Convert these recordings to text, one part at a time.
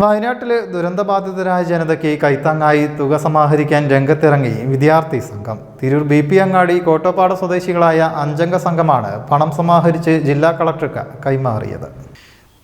വയനാട്ടിലെ ദുരന്തബാധിതരായ ജനതയ്ക്ക് കൈത്താങ്ങായി തുക സമാഹരിക്കാൻ രംഗത്തിറങ്ങി വിദ്യാർത്ഥി സംഘം. തിരൂർ ബി പി അങ്ങാടി കോട്ടപ്പാട സ്വദേശികളായ അഞ്ചംഗ സംഘമാണ് പണം സമാഹരിച്ച് ജില്ലാ കളക്ടർക്ക് കൈമാറിയത്.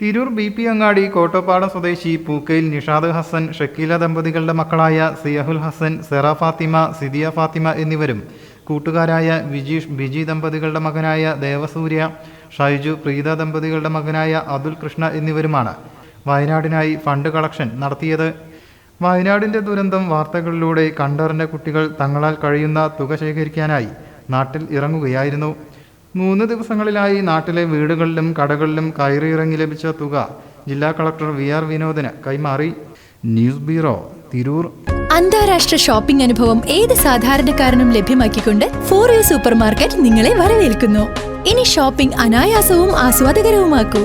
തിരൂർ ബി പി അങ്ങാടി കോട്ടപ്പാട സ്വദേശി പൂക്കയിൽ നിഷാദ് ഹസൻ ഷക്കീല ദമ്പതികളുടെ മക്കളായ സിയഹുൽ ഹസൻ സെറ ഫാത്തിമ സിദിയ ഫാത്തിമ എന്നിവരും കൂട്ടുകാരായ വിജീഷ് ബിജി ദമ്പതികളുടെ മകനായ ദേവസൂര്യ ഷൈജു പ്രീത ദമ്പതികളുടെ മകനായ അതുൽ കൃഷ്ണ എന്നിവരുമാണ് വയനാടിനായി ഫണ്ട് കളക്ഷൻ നടത്തിയത്. വയനാടിന്റെ ദുരന്തം വാർത്തകളിലൂടെ കണ്ടറിഞ്ഞ കുട്ടികൾ തങ്ങളാൽ കഴിയുന്ന തുക ശേഖരിക്കാനായി നാട്ടിൽ ഇറങ്ങുകയായിരുന്നു. മൂന്ന് ദിവസങ്ങളിലായി നാട്ടിലെ വീടുകളിലും കടകളിലും കയറിയിറങ്ങി ലഭിച്ച തുക ജില്ലാ കളക്ടർ വി ആർ വിനോദിന് കൈമാറി. News bureau Tirur. അന്താരാഷ്ട്ര ഷോപ്പിംഗ് അനുഭവം ഏത് സാധാരണക്കാരനും ലഭ്യമാക്കിക്കൊണ്ട് ഫോർ സൂപ്പർ മാർക്കറ്റ് നിങ്ങളെ വരവേൽക്കുന്നു. ഇനി ഷോപ്പിംഗ് അനായാസവും ആസ്വാദകരവുമാക്കൂ.